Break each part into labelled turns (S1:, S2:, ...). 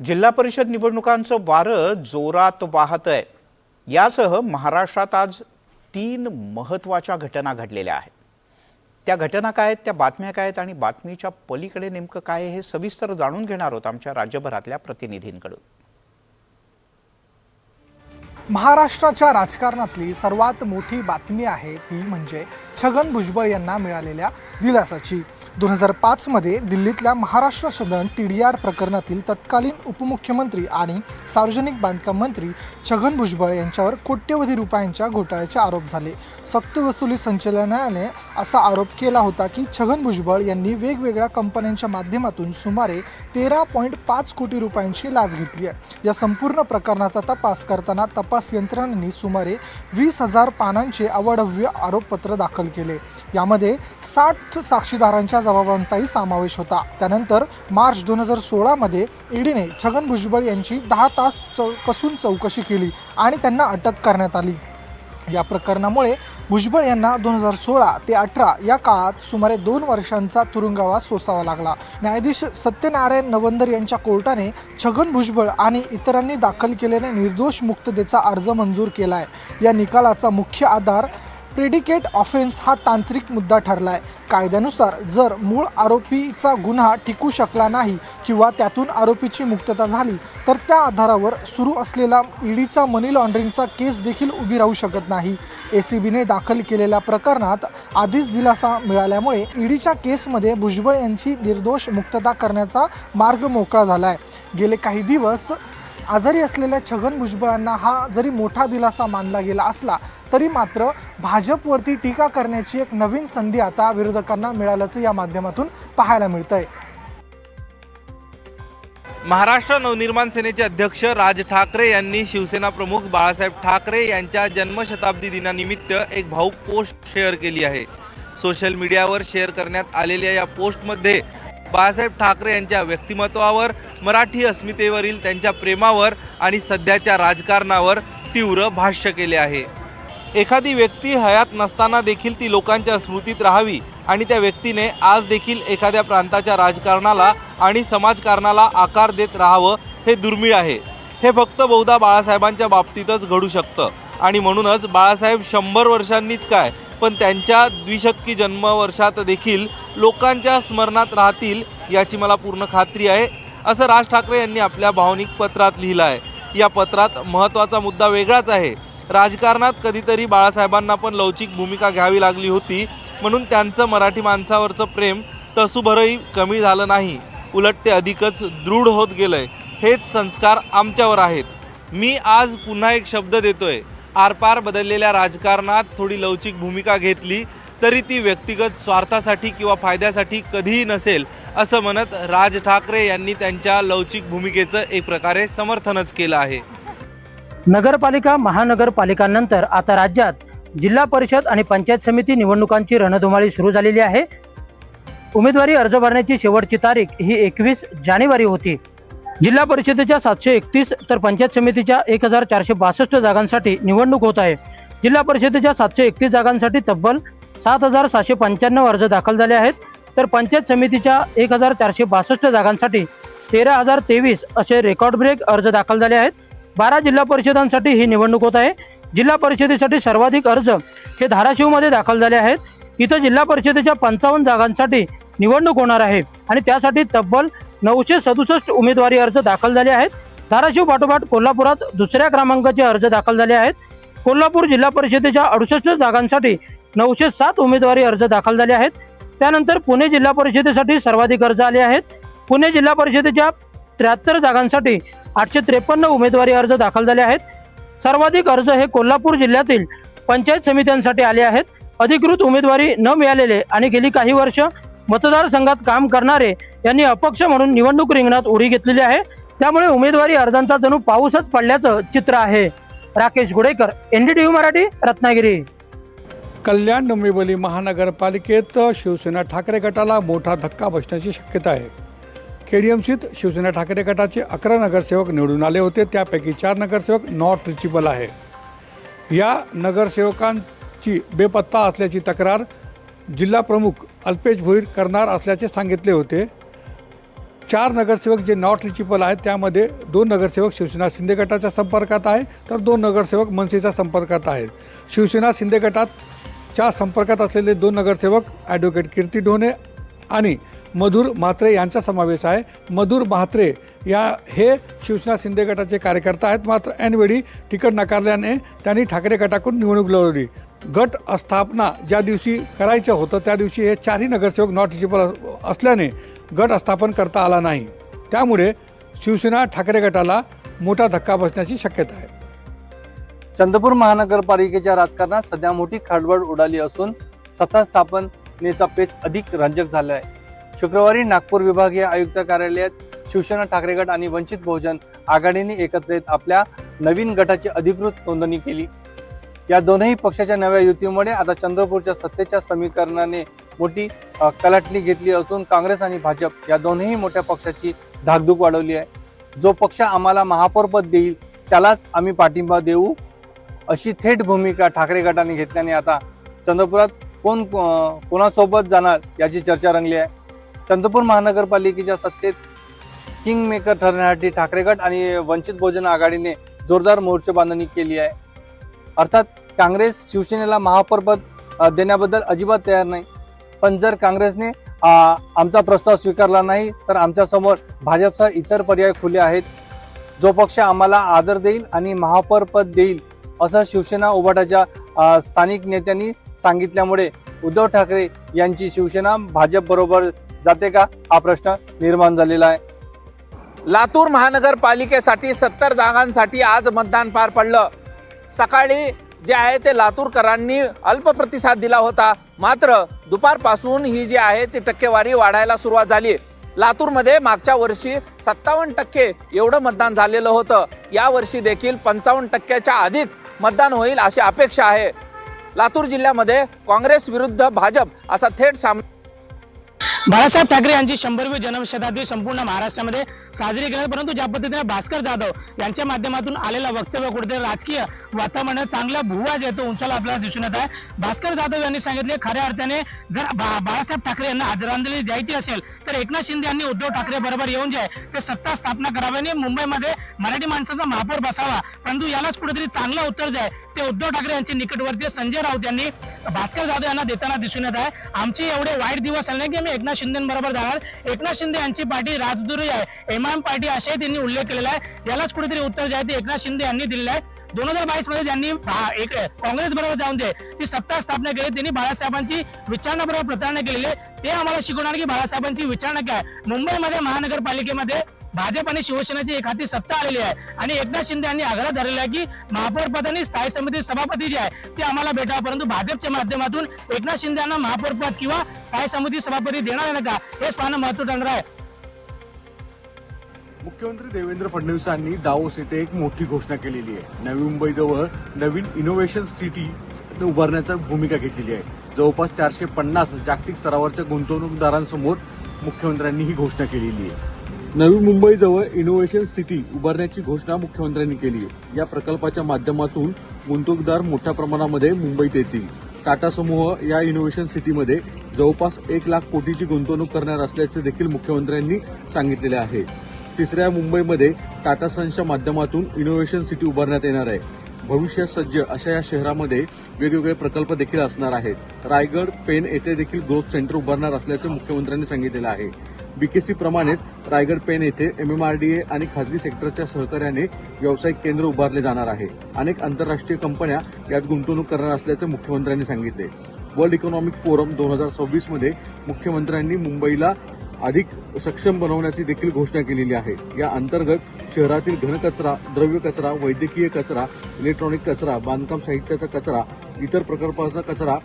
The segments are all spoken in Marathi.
S1: जिल्हा परिषद निवडणुकांचं वारं जोरात वाहत आहे. यासह महाराष्ट्रात आज तीन महत्त्वाच्या घटना घडलेल्या आहेत. त्या घटना काय आहेत त्या बातम्या काय आहेत आणि बातमीच्या पलीकडे नेमकं काय हे सविस्तर जाणून घेणार आहोत आमच्या राज्यभरातल्या प्रतिनिधींकडून.
S2: महाराष्ट्राच्या राजकारणातली सर्वात मोठी बातमी आहे ती म्हणजे छगन भुजबळ यांना मिळालेल्या दिलासाची. दोन हजार पाचमध्ये दिल्लीतल्या Maharashtra Sadan T D R प्रकरणातील तत्कालीन उपमुख्यमंत्री आणि सार्वजनिक बांधकाम मंत्री छगन भुजबळ यांच्यावर कोट्यवधी रुपयांच्या घोटाळ्याचे आरोप झाले. सक्तवसुली संचालनालयाने असा आरोप केला होता की छगन भुजबळ यांनी वेगवेगळ्या कंपन्यांच्या माध्यमातून सुमारे तेरा पॉईंट पाच कोटी रुपयांची लाच घेतली आहे. या संपूर्ण प्रकरणाचा तपास करताना तपास यंत्रणांनी सुमारे वीस हजार पानांचे अवाढव्य आरोपपत्र दाखल केले. यामध्ये साठ साक्षीदारांच्या जबाबांचाही समावेश होता. त्यानंतर मार्च दोन हजार सोळामध्ये ईडीने छगन भुजबळ यांची दहा तास चौ कसून चौकशी केली आणि त्यांना अटक करण्यात आली. या प्रकरणामुळे भुजबळ यांना दोन हजार सोळा ते अठरा या काळात सुमारे दोन वर्षांचा तुरुंगवास सोसावा लागला. न्यायाधीश सत्यनारायण नवंदर यांच्या कोर्टाने छगन भुजबळ आणि इतरांनी दाखल केलेल्या निर्दोष मुक्ततेचा अर्ज मंजूर केला आहे या निकालाचा मुख्य आधार प्रेडिकेट ऑफेन्स हा तांत्रिक मुद्दा ठरला आहे कायद्यानुसार जर मूळ आरोपीचा गुन्हा टिकू शकला नाही किंवा त्यातून आरोपीची मुक्तता झाली तर त्या आधारावर सुरू असलेला ईडीचा मनी लॉन्ड्रिंगचा केस देखील उभी राहू शकत नाही. ए सी बीने दाखल केलेल्या प्रकरणात आधीच दिलासा मिळाल्यामुळे ईडीच्या केसमध्ये भुजबळ यांची निर्दोष मुक्तता करण्याचा मार्ग मोकळा झाला आहे गेले काही दिवस आजारी असलेल्या छगन भुजबळांना हा जरी मोठा दिलासा मानला गेला असला तरी मात्र भाजपवरती टीका करण्याची एक नवीन संधी आता विरोधकांना मिळाल्याचं या माध्यमातून पाहायला मिळतंय.
S3: महाराष्ट्र नवनिर्माण सेनेचे अध्यक्ष राज ठाकरे यांनी शिवसेना प्रमुख बाळासाहेब ठाकरे यांच्या जन्मशताब्दी दिनानिमित्त एक भाऊक पोस्ट शेअर केली आहे. सोशल मीडियावर शेअर करण्यात आलेल्या या पोस्टमध्ये बाळासाहेब ठाकरे यांच्या व्यक्तिमत्वावर मराठी अस्मितेवरील त्यांच्या प्रेमावर आणि सध्याच्या राजकारणावर तीव्र भाष्य केले आहे. एखादी व्यक्ती हयात नसताना देखील ती लोकांच्या स्मृतीत राहावी आणि त्या व्यक्तीने आज देखील एखाद्या प्रांताच्या राजकारणाला आणि समाजकारणाला आकार देत राहावं हे दुर्मिळ आहे. हे फक्त बहुधा बाळासाहेबांच्या बाबतीतच घडू शकतं आणि म्हणूनच बाळासाहेब शंभर वर्षांनीच काय पण त्यांच्या द्विशतकी जन्मवर्षात देखील लोकांच्या स्मरणात राहतील याची मला पूर्ण खात्री आहे असं राज ठाकरे यांनी आपल्या भावनिक पत्रात लिहिलं आहे या पत्रात महत्त्वाचा मुद्दा वेगळाच आहे. राजकारणात कधीतरी बाळासाहेबांना पण लवचिक भूमिका घ्यावी लागली होती म्हणून त्यांचं मराठी माणसावरचं प्रेम तसुभरही कमी झालं नाही. उलट ते अधिकच दृढ होत गेलंय. हेच संस्कार आमच्यावर आहेत. मी आज पुन्हा एक शब्द देतोय. आरपार बदललेल्या राजकारणात थोडी लवचिक भूमिका घेतली तरी ती व्यक्तिगत स्वार्थासाठी किंवा फायद्यासाठी कधीही नसेल असं म्हणत राज ठाकरे यांनी त्यांच्या लवचिक भूमिकेचं एक प्रकारे समर्थनच केलं आहे.
S4: नगरपालिका महानगरपालिकांनंतर आता राज्यात जिल्हा परिषद आणि पंचायत समिती निवडणुकांची रणधुमाळी सुरू झालेली आहे. उमेदवारी अर्ज भरण्याची शेवटची तारीख ही एकवीस जानेवारी होती. जिल्हा परिषदेच्या सातशे एकतीस तर पंचायत समितीच्या एक हजार चारशे बासष्ट जागांसाठी निवडणूक होत आहे. जिल्हा परिषदेच्या सातशे एकतीस जागांसाठी तब्बल सात हजार सहाशे पंच्याण्णव अर्ज दाखल झाले आहेत. तर पंचायत समितीच्या एक हजार चारशे बासष्ट जागांसाठी तेरा हजार तेवीस असे रेकॉर्ड ब्रेक अर्ज दाखल झाले आहेत. बारा जिल्हा परिषदांसाठी ही निवडणूक होत आहे. जिल्हा परिषदेसाठी सर्वाधिक अर्ज हे धाराशिवमध्ये दाखल झाले आहेत. इथं जिल्हा परिषदेच्या पंचावन्न जागांसाठी निवडणूक होणार आहे आणि त्यासाठी तब्बल नऊशे सदुसष्ट उमेदवारी अर्ज दाखल झाले आहेत. धाराशिव पाठोपाठ कोल्हापुरात दुसऱ्या क्रमांकाचे अर्ज दाखल झाले आहेत. कोल्हापूर जिल्हा परिषदेच्या अडुसष्ट जागांसाठी नऊशे सात उमेदवारी अर्ज दाखल झाले आहेत. त्यानंतर पुणे जिल्हा परिषदेसाठी सर्वाधिक अर्ज आले आहेत. पुणे जिल्हा परिषदेच्या त्र्याहत्तर जागांसाठी आठशे त्रेपन्न उमेदवारी अर्ज दाखल झाले आहेत. सर्वाधिक अर्ज हे कोल्हापूर जिल्ह्यातील पंचायत समित्यांसाठी आले आहेत. अधिकृत उमेदवारी न मिळालेले आणि गेली काही वर्ष मतदारसंघात काम करणारे यांनी अपक्ष म्हणून निवडणूक रिंगणात उडी घेतलेली आहे. त्यामुळे उमेदवारी अर्जांचा जणू पाऊसच पडल्याचं चित्र आहे. राकेश गुडेकर एनडीटीव्ही मराठी रत्नागिरी.
S5: कल्याण डोंबिवली महानगरपालिकेत शिवसेना ठाकरे गटाला मोठा धक्का बसण्याची शक्यता आहे. केडीएमसीत शिवसेना ठाकरे गटाचे अकरा नगरसेवक निवडून आले होते. त्यापैकी चार नगरसेवक नॉट रिचेबल आहे. या नगरसेवकांची बेपत्ता असल्याची तक्रार जिल्हा प्रमुख अल्पेश भोईर करणार असल्याचे सांगितले होते. चार नगरसेवक जे नॉट रिचिबल आहेत त्यामध्ये दोन नगरसेवक शिवसेना शिंदे गटाच्या संपर्कात आहे तर दोन नगरसेवक मनसेच्या संपर्कात आहेत. शिवसेना शिंदे गटात च्या संपर्कात असलेले दोन नगरसेवक ॲडव्होकेट कीर्ती ढोणे आणि मधुर म्हात्रे यांचा समावेश आहे. मधुर म्हात्रे या हे शिवसेना शिंदे गटाचे कार्यकर्ता आहेत. मात्र ऐनवेळी तिकीट नाकारल्याने त्यांनी ठाकरे गटाकडून निवडणूक लढवली. गट स्थापना ज्या दिवशी करायचं होतं त्या दिवशी हे चारही नगरसेवक नॉट रिचिबल असल्याने गट स्थापन करता आला नाही. त्यामुळे शिवसेना ठाकरे गटाला मोठा धक्का बसण्याची शक्यता आहे.
S6: चंद्रपूर महानगरपालिकेच्या राजकारणात सध्या मोठी खळबळ उडाली असून सत्ता स्थापनेचा पेच अधिक रंजक झाला आहे शुक्रवारी नागपूर विभागीय आयुक्त कार्यालयात शिवसेना ठाकरे गट आणि वंचित बहुजन आघाडीने एकत्रित आपल्या नवीन गटाची अधिकृत नोंदणी केली. या दोनही पक्षाच्या नव्या युतीमुळे आता चंद्रपूरच्या सत्तेच्या समीकरणाने मोठी कलाटणी घेतली असून काँग्रेस आणि भाजप या दोनही मोठ्या पक्षाची धाकधूक वाढवली आहे. जो पक्ष आम्हाला महापौरपद देईल त्यालाच आम्ही पाठिंबा देऊ अशी थेट भूमिका ठाकरे गटाने घेतल्याने आता चंद्रपुरात कोण कोणासोबत जाणार याची चर्चा रंगली आहे. चंद्रपूर महानगरपालिकेच्या सत्तेत किंग मेकर ठरण्यासाठी ठाकरे गट आणि वंचित बहुजन आघाडीने जोरदार मोर्चे बांधणी केली आहे. अर्थात काँग्रेस शिवसेनेला महापौरपद देण्याबद्दल अजिबात तयार नाही. पण जर काँग्रेसने आमचा प्रस्ताव स्वीकारला नाही तर आमच्यासमोर भाजपसह इतर पर्याय खुले आहेत. जो पक्ष आम्हाला आदर देईल आणि महापौरपद देईल असं शिवसेना उभाटाच्या स्थानिक नेत्यांनी सांगितल्यामुळे उद्धव ठाकरे यांची शिवसेना भाजपबरोबर जाते का? हा प्रश्न निर्माण झालेला आहे.
S1: लातूर महानगरपालिकेसाठी सत्तर जागांसाठी आज मतदान पार पडलं. सकाळी जे आहे ते लातूरकरांनी अल्प प्रतिसाद दिला होता. मात्र दुपारपासून ही जी आहे ती टक्केवारी वाढायला सुरुवात झाली. लातूरमध्ये मागच्या वर्षी सत्तावन्न टक्के एवढं मतदान झालेलं होतं. यावर्षी देखील पंचावन्न टक्क्याच्या अधिक मतदान होईल अशी अपेक्षा आहे. लातूर जिल्ह्यामध्ये काँग्रेस विरुद्ध भाजप असा थेट सामना
S7: बाळासाहेब ठाकरे यांची शंभरवी जन्मशताब्दी संपूर्ण महाराष्ट्रामध्ये साजरी केली. परंतु ज्या पद्धतीने भास्कर जाधव यांच्या माध्यमातून आलेलं वक्तव्य कुठेतरी राजकीय वातावरणात चांगला भुवा जे तो उंचाला आपल्याला दिसून येत आहे. भास्कर जाधव यांनी सांगितले खऱ्या अर्थाने जर बा- बाळासाहेब ठाकरे यांना आदरांजली द्यायची असेल तर एकनाथ शिंदे यांनी उद्धव ठाकरे बरोबर येऊन जे ते सत्ता स्थापना करावी आणि मुंबईमध्ये मराठी माणसाचा महापौर बसावा. परंतु यालाच कुठेतरी चांगलं उत्तर जे आहे ते उद्धव ठाकरे यांचे निकटवर्तीय संजय राऊत यांनी भास्कर जाधव यांना देताना दिसून येत आहे. आमचे एवढे वाईट दिवस आले की आम्ही एकनाथ शिंदेबरोबर जाणार. एकनाथ शिंदे यांची पार्टी राजदुरी आहे. एम आय पार्टी असे त्यांनी उल्लेख केलेला आहे. यालाच कुठेतरी उत्तर जे आहे ते एकनाथ शिंदे यांनी दिलेलं आहे. दोन हजार बावीसमध्ये त्यांनी एक काँग्रेस बरोबर जाऊन जे ती सत्ता स्थापना केली. त्यांनी बाळासाहेबांची विचारणा बरोबर प्रतारणा केलेली आहे. ते आम्हाला शिकवणार की बाळासाहेबांची विचारणा काय? मुंबईमध्ये महानगरपालिकेमध्ये भाजप आणि शिवसेनेची एक हाती सत्ता आलेली आहे. आणि एकनाथ शिंदे यांनी आग्रह धरलेला आहे की महापौर पद आणि स्थायी समिती सभापती जे आहे ते आम्हाला भेटावं. परंतु भाजपच्या माध्यमातून एकनाथ शिंदे यांना महापौर पद किंवा स्थायी समिती सभापती देणार आहे का? हेच पाहणं महत्त्व ठरणार आहे.
S8: मुख्यमंत्री देवेंद्र फडणवीसांनी दावोस येथे एक मोठी घोषणा केलेली आहे. नवी मुंबईजवळ नवीन इनोव्हेशन सिटी उभारण्याची भूमिका घेतलेली आहे. जवळपास चारशे पन्नास जागतिक स्तरावरच्या गुंतवणूकदारांसमोर मुख्यमंत्र्यांनी ही घोषणा केलेली आहे. नवी मुंबईजवळ इनोव्हेशन सिटी उभारण्याची घोषणा मुख्यमंत्र्यांनी केली आहे. या प्रकल्पाच्या माध्यमातून गुंतवणूकदार मोठ्या प्रमाणामध्ये मुंबईत येतील. टाटा समूह या इनोव्हेशन सिटीमध्ये जवळपास एक लाख कोटीची गुंतवणूक करणार असल्याचे देखील मुख्यमंत्र्यांनी सांगितलेले आहे. तिसऱ्या मुंबईमध्ये टाटा सन्सच्या माध्यमातून इनोव्हेशन सिटी उभारण्यात येणार आहे. भविष्यात सज्ज अशा या शहरामध्ये वेगवेगळे प्रकल्प देखील असणार आहेत. रायगड पेन येथे देखील ग्रोथ सेंटर उभारणार असल्याचं मुख्यमंत्र्यांनी सांगितलेलं आहे. बीकेसी प्रमाणेच रायगड पेन येथे एमएमआरडीए आणि खासगी सेक्टरच्या सहकार्याने व्यावसायिक केंद्र उभारले जाणार आहे. अनेक आंतरराष्ट्रीय कंपन्या यात गुंतवणूक करणार असल्याचे मुख्यमंत्र्यांनी सांगितले. वर्ल्ड इकॉनॉमिक फोरम दोन हजार सव्वीसमध्ये मुख्यमंत्र्यांनी मुंबईला अधिक सक्षम बनवण्याची देखील घोषणा केलेली आहे. या अंतर्गत शहरातील घनकचरा द्रव्य कचरा वैद्यकीय कचरा इलेक्ट्रॉनिक कचरा बांधकाम साहित्याचा कचरा इतर प्रकल्पाचा कचरा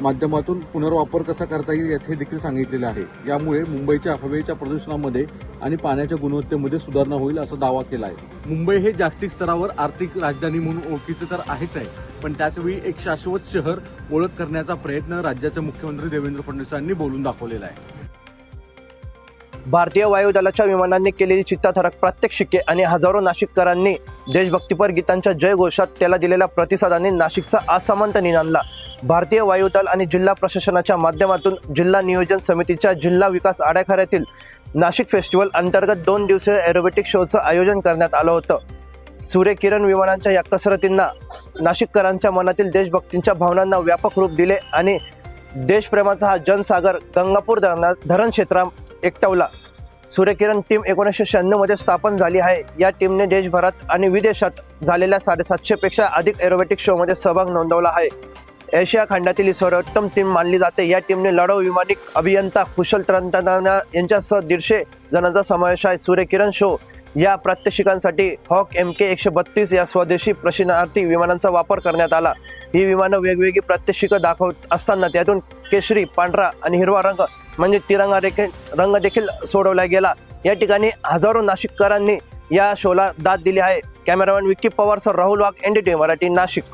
S8: माध्यमातून पुनर्वापर कसा करता येईल याचे देखील सांगितलेले आहे. यामुळे मुंबईच्या हवेच्या प्रदूषणामध्ये आणि पाण्याच्या गुणवत्तेमध्ये सुधारणा होईल असा दावा केला आहे मुंबई हे जागतिक स्तरावर आर्थिक राजधानी म्हणून ओळखीचं तर आहेच आहे पण त्याचवेळी एक शाश्वत शहर ओळख करण्याचा प्रयत्न राज्याचे मुख्यमंत्री देवेंद्र फडणवीसांनी बोलून दाखवलेला आहे.
S9: भारतीय वायुदलाच्या विमानांनी केलेली चित्ताथरक प्रात्यक्षिके आणि हजारो नाशिककरांनी देशभक्तीपर गीतांच्या जयघोषात त्याला दिलेल्या प्रतिसादाने नाशिकचा असामंत निनादला. भारतीय वायुदल आणि जिल्हा प्रशासनाच्या माध्यमातून जिल्हा नियोजन समितीच्या जिल्हा विकास आराखड्यातील नाशिक फेस्टिवल अंतर्गत दोन दिवसीय एरोबेटिक शोचं आयोजन करण्यात आलं होतं. सूर्यकिरण विमानांच्या या कसरतींना नाशिककरांच्या मनातील देशभक्तींच्या भावनांना व्यापक रूप दिले आणि देशप्रेमाचा हा जनसागर गंगापूर धरणा धरण क्षेत्रात एकटवला. सूर्यकिरण टीम एकोणीसशे शहाण्णवमध्ये स्थापन झाली आहे. या टीमने देशभरात आणि विदेशात झालेल्या साडेसातशेपेक्षा अधिक एरोबॅटिक शोमध्ये सहभाग नोंदवला आहे. एशिया खंडातील सर्वोत्तम टीम मानली जाते. या टीमने लढाऊ विमानिक अभियंता कुशल तंत्रज्ञाना यांच्यासह दीडशे जणांचा समावेश आहे. सूर्यकिरण शो या प्रात्यक्षिकांसाठी हॉक एम के एकशे बत्तीस या स्वदेशी प्रशिक्षणार्थी विमानांचा वापर करण्यात आला. ही विमानं वेगवेगळी प्रात्यक्षिकं दाखवत असताना त्यातून केशरी पांढरा आणि हिरवा रंग म्हणजे तिरंगा देखील रंग देखील सोडवला गेला. या ठिकाणी हजारो नाशिककरांनी या शोला दाद दिली आहे. Cameraman Vicky Pawar sir Rahul Wagh N D T Marathi Nashik.